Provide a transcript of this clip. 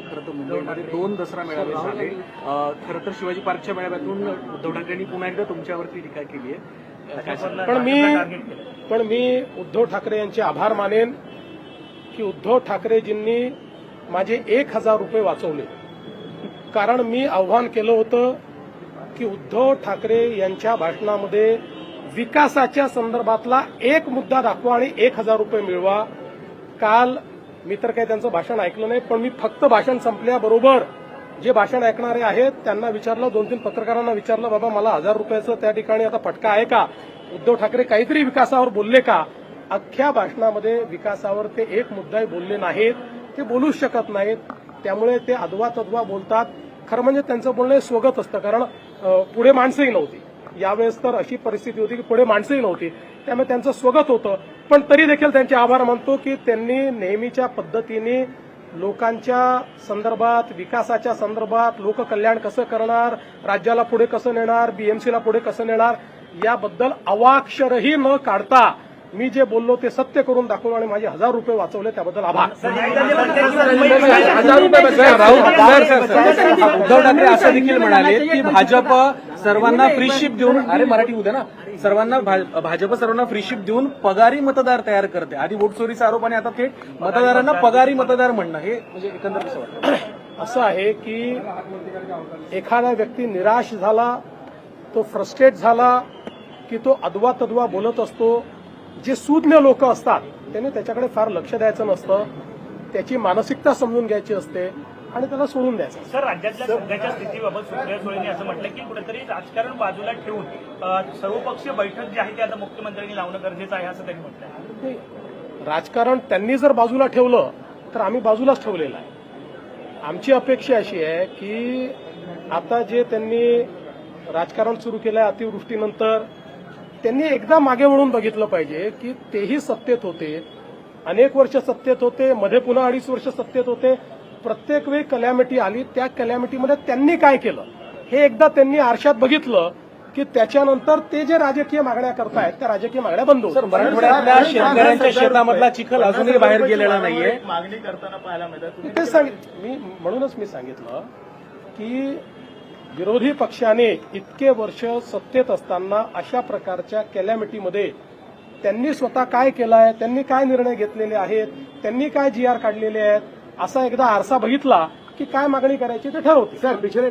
खरं तर मुंबईमध्ये दोन दसरा मेळावे झाले. खरं तर शिवाजी पार्कच्या मेळाव्यातून उद्धव ठाकरेंनी पुन्हा एकदा तुमच्यावरती टीका केली आहे? पण मी पण मी उद्धव ठाकरे यांचे आभार मानेन की उद्धव ठाकरेजींनी माझे एक हजार रुपये वाचवले. कारण मी आव्हान केलं होतं की उद्धव ठाकरे यांच्या भाषणामध्ये विकासाच्या संदर्भातला एक मुद्दा दाखवा आणि एक हजार रुपये मिळवा. काल मी तर काही त्यांचं भाषण ऐकलं नाही पण मी फक्त भाषण संपल्याबरोबर जे भाषण ऐकणारे आहेत त्यांना विचारलं दोन तीन पत्रकारांना विचारलं बाबा मला हजार रुपयाचं त्या ठिकाणी आता फटका आहे का? उद्धव ठाकरे काहीतरी विकासावर बोलले का? अख्ख्या भाषणामध्ये विकासावर ते एक मुद्दाही बोलले नाहीत ते बोलूच शकत नाहीत. त्यामुळे ते अदवा तद्वा बोलतात. खरं म्हणजे त्यांचं बोलणं स्वगत असतं कारण पुढे माणसंही नव्हती. यावेळेस तर अशी परिस्थिती होती की पुढे माणसंही नव्हती त्यामुळे त्यांचं स्वगत होतं पण तरी देखील त्यांचे आभार मानतो की त्यांनी नेहमीच्या पद्धतीने लोकांच्या संदर्भात विकासाच्या संदर्भात लोककल्याण कसं करणार राज्याला पुढे कसं नेणार बीएमसीला पुढे कसं नेणार याबद्दल अवाक्षरही न काढता मी जे बोललो ते सत्य करून दाखवलं आणि माझे हजार रुपये वाचवले त्याबद्दल आभार हजार रुपये राहुल उद्धव ठाकरे असं देखील म्हणाले की भाजप सर्वांना फ्री शिप देऊन अरे मराठी उद्या ना. सर्वांना भाजप सर्वांना फ्री शिप देऊन पगारी मतदार तयार करते. आधी वोट चोरीचा आरोप आणि आता थेट मतदारांना पगारी मतदार म्हणणं. हे म्हणजे एकंदर कसं वाटतं? असं आहे की एखादा व्यक्ती निराश झाला तो फ्रस्ट्रेट झाला की तो अदवा तद्वा बोलत असतो जे सुज्ञ लोक असतात त्यांनी त्याच्याकडे फार लक्ष द्यायचं नसतं. त्याची मानसिकता समजून घ्यायची असते. आणि त्याला सोडून द्यायचं. सर राज्यातल्या सध्याच्या स्थितीबाबत सुप्रिया सुळेंनी असं म्हटलं की कुठेतरी राजकारण बाजूला ठेवून सर्वपक्षीय बैठक जी आहे ती आता मुख्यमंत्र्यांनी लावणं गरजेचं आहे असं त्यांनी म्हटलं राजकारण त्यांनी जर बाजूला ठेवलं तर आम्ही बाजूलाच ठेवलेलं आहे. आमची अपेक्षा अशी आहे की आता जे त्यांनी राजकारण सुरू केलं आहे अतिवृष्टीनंतर त्यांनी एकदा मागे वळून बघितलं पाहिजे की तेही सत्तेत होते. अनेक वर्ष सत्तेत होते मध्ये पुन्हा अडीच वर्ष सत्तेत होते. प्रत्येक वेळी कलॅमिटी आली त्या कलॅमिटीमध्ये त्यांनी काय केलं? हे एकदा त्यांनी आरशात बघितलं की त्याच्यानंतर ते जे राजकीय मागण्या करतायत त्या राजकीय मागण्या बंद मराठवाड्यातल्या शेतकऱ्यांच्या शेतामधला चिखल अजूनही बाहेर गेलेला नाहीये. मागणी करताना पाहायला मिळतात मी तेच सांगित मी म्हणूनच मी सांगितलं की विरोधी पक्षाने इतके वर्ष सत्तेत असताना अशा प्रकारच्या कॅलॅमिटीमध्ये त्यांनी स्वतः काय केलं आहे त्यांनी काय निर्णय घेतलेले आहेत त्यांनी काय जी आर काढलेले आहेत असा एकदा आरसा बघितला की काय मागणी करायची ते ठरवते सर पिछले